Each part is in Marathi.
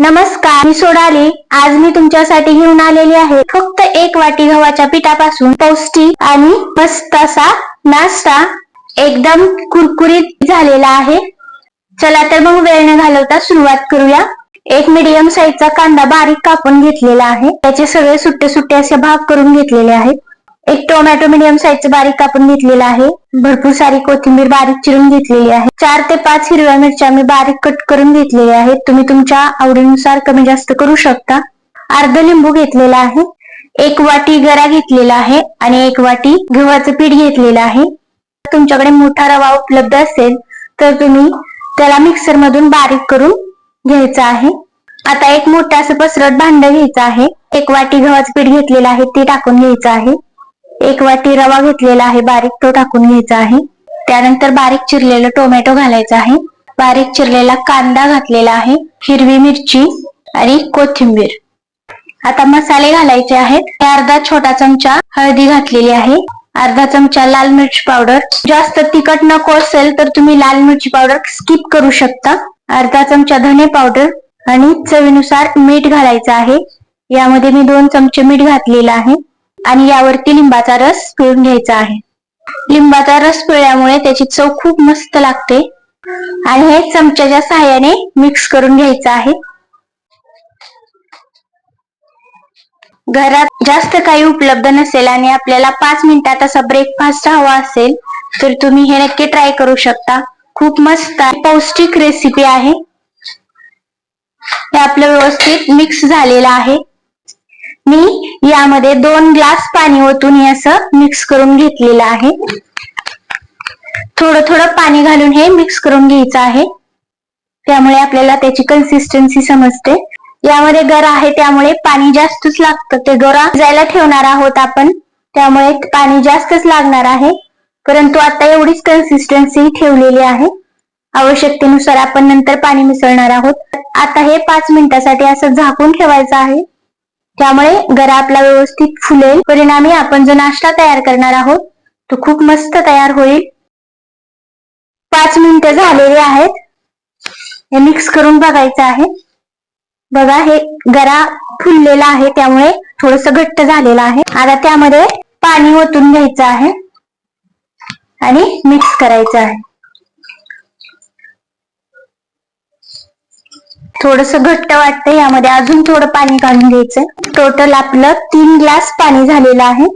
नमस्कार मी सोडाली आज मी तुमच्यासाठी घेऊन आलेली आहे फक्त एक वाटी गव्हाच्या पिठापासून पौष्टिक आणि मस्त असा नाश्ता. एकदम कुरकुरीत झालेला आहे. चला तर मग वेळ न घालवता सुरुवात करूया. एक मिडियम साईजचा कांदा बारीक कापून घेतलेला आहे. त्याचे सगळे सुट्टे सुट्टे असे भाग करून घेतलेले आहेत. एक टोमॅटो मिडियम साईजचं बारीक कापून घेतलेला आहे. भरपूर सारी कोथिंबीर बारीक चिरून घेतलेली आहे. चार ते पाच हिरव्या मिरच्या मी बारीक कट करून घेतलेल्या आहेत. तुम्ही तुमच्या आवडीनुसार कमी जास्त करू शकता. अर्ध लिंबू घेतलेला आहे. एक वाटी गरा घेतलेला आहे आणि एक वाटी गव्हाचं पीठ घेतलेलं आहे. तुमच्याकडे मोठा रवा उपलब्ध असेल तर तुम्ही त्याला मिक्सर मधून बारीक करून घ्यायचा आहे. आता एक मोठं असं पसरट भांड घ्यायचं आहे. एक वाटी गव्हाचं पीठ घेतलेलं आहे ते टाकून घ्यायचं आहे. एक वाटी रवा घेतलेला आहे बारीक तो टाकून घ्यायचा आहे. त्यानंतर बारीक चिरलेलं टोमॅटो घालायचा आहे. बारीक चिरलेला कांदा घातलेला आहे हिरवी मिरची आणि कोथिंबीर. आता मसाले घालायचे आहेत. अर्धा छोटा चमचा हळदी घातलेली आहे. अर्धा चमचा लाल मिरची पावडर. जास्त तिखट नको असेल तर तुम्ही लाल मिरची पावडर स्किप करू शकता. अर्धा चमचा धने पावडर आणि चवीनुसार मीठ घालायचं आहे. यामध्ये मी दोन चमचे मीठ घातलेलं आहे. आणि यावरती लिंबाचा रस पिळून घ्यायचा आहे. लिंबाचा रस पिळल्यामुळे त्याची चव खूप मस्त लागते. आणि हे चमच्याच्या सहाय्याने मिक्स करून घ्यायचं आहे. घरात जास्त काही उपलब्ध नसेल आणि आपल्याला पाच मिनिटात असा ब्रेकफास्ट हवा असेल तर तुम्ही हे नक्की ट्राय करू शकता. खूप मस्त पौष्टिक रेसिपी आहे. हे आपलं व्यवस्थित मिक्स झालेलं आहे. मी यामध्ये दोन ग्लास पाणी ओतून हे असं मिक्स करून घेतलेलं आहे. थोडं थोडं पाणी घालून हे मिक्स करून घ्यायचं आहे. त्यामुळे आपल्याला त्याची कन्सिस्टन्सी समजते. यामध्ये गरा आहे त्यामुळे पाणी जास्तच लागतं. ते गरा जायला ठेवणार आहोत आपण. त्यामुळे पाणी जास्तच लागणार आहे. परंतु आता एवढीच कन्सिस्टन्सी ठेवलेली आहे. आवश्यकतेनुसार आपण नंतर पाणी मिसळणार आहोत. आता हे पाच मिनिटासाठी असं झाकून ठेवायचं आहे. त्यामुळे गरा आपला व्यवस्थित फुलेल. परिणामी आपण जो नाश्ता तयार करणार आहोत तो खूप मस्त तयार होईल. पाच मिनिटं झालेली आहेत. हे मिक्स करून बघायचं आहे. बघा हे गरा फुललेला आहे त्यामुळे थोडस घट्ट झालेलं आहे. आता त्यामध्ये पाणी ओतून घ्यायचं आहे आणि मिक्स करायचं आहे. थोडस घट्ट वाटतं यामध्ये. अजून थोडं पाणी काढून घ्यायचं. टोटल आपलं तीन ग्लास पाणी झालेलं आहे.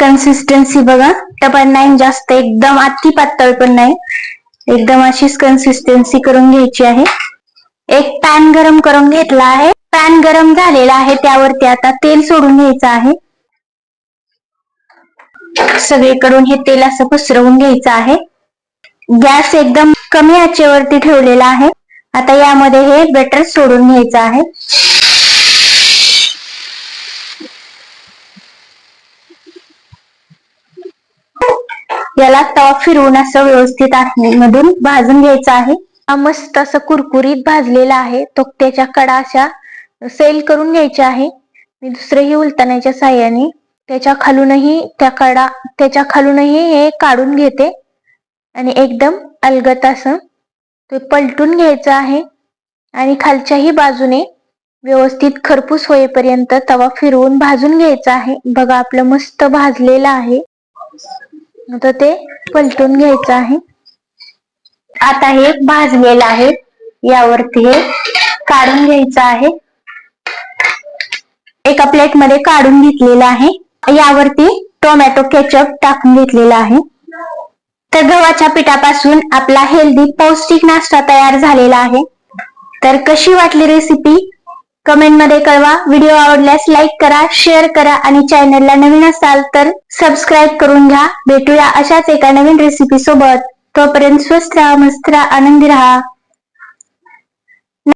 कन्सिस्टन्सी बघा. टपण नाही जास्त एकदम अति पातळ पण नाही. एकदम अशीच कन्सिस्टन्सी करून घ्यायची आहे. एक पॅन गरम करून घेतला आहे. पॅन गरम झालेला आहे. त्यावरती आता तेल सोडून घ्यायचं आहे. सगळीकडून हे तेल असं पसरवून घ्यायचं आहे. गॅस एकदम कमी आचेवरती ठेवलेला आहे. आता यामध्ये हे बेटर सोडून घ्यायचं आहे. याला तवा फिरवून असं व्यवस्थित मधून भाजून घ्यायचं आहे. हा मस्त असं कुरकुरीत भाजलेला आहे. तो त्याच्या कडा अशा सेल करून घ्यायच्या आहे. मी दुसरेही उलतानाच्या साह्याने त्याच्या खालूनही त्या कडा त्याच्या खालूनही हे काढून घेते. आणि एकदम अलगत असं ते पलटून घ्यायचं आहे आणि खालच्याही बाजूने व्यवस्थित खरपूस होईपर्यंत तवा फिरवून भाजून घ्यायचा आहे. बघा आपलं मस्त भाजलेलं आहे. आता ते पलटून घ्यायचं आहे. आता हे भाजलेलं आहे. यावरती हे काढून घ्यायचं आहे. एका प्लेटमध्ये काढून घेतलेलं आहे. यावरती टोमॅटो केचप टाकून घेतलेला आहे. तर गव्हाच्या पिठापासून आपला हेल्दी पौष्टिक नाश्ता तयार झालेला आहे. तर कशी वाटली रेसिपी कमेंटमध्ये कळवा. व्हिडिओ आवडल्यास लाईक करा शेअर करा आणि चॅनलला नवीन असाल तर सबस्क्राईब करून घ्या. भेटूया अशाच एका नवीन रेसिपी सोबत. तोपर्यंत स्वस्त राहा मस्त राहा आनंदी राहा.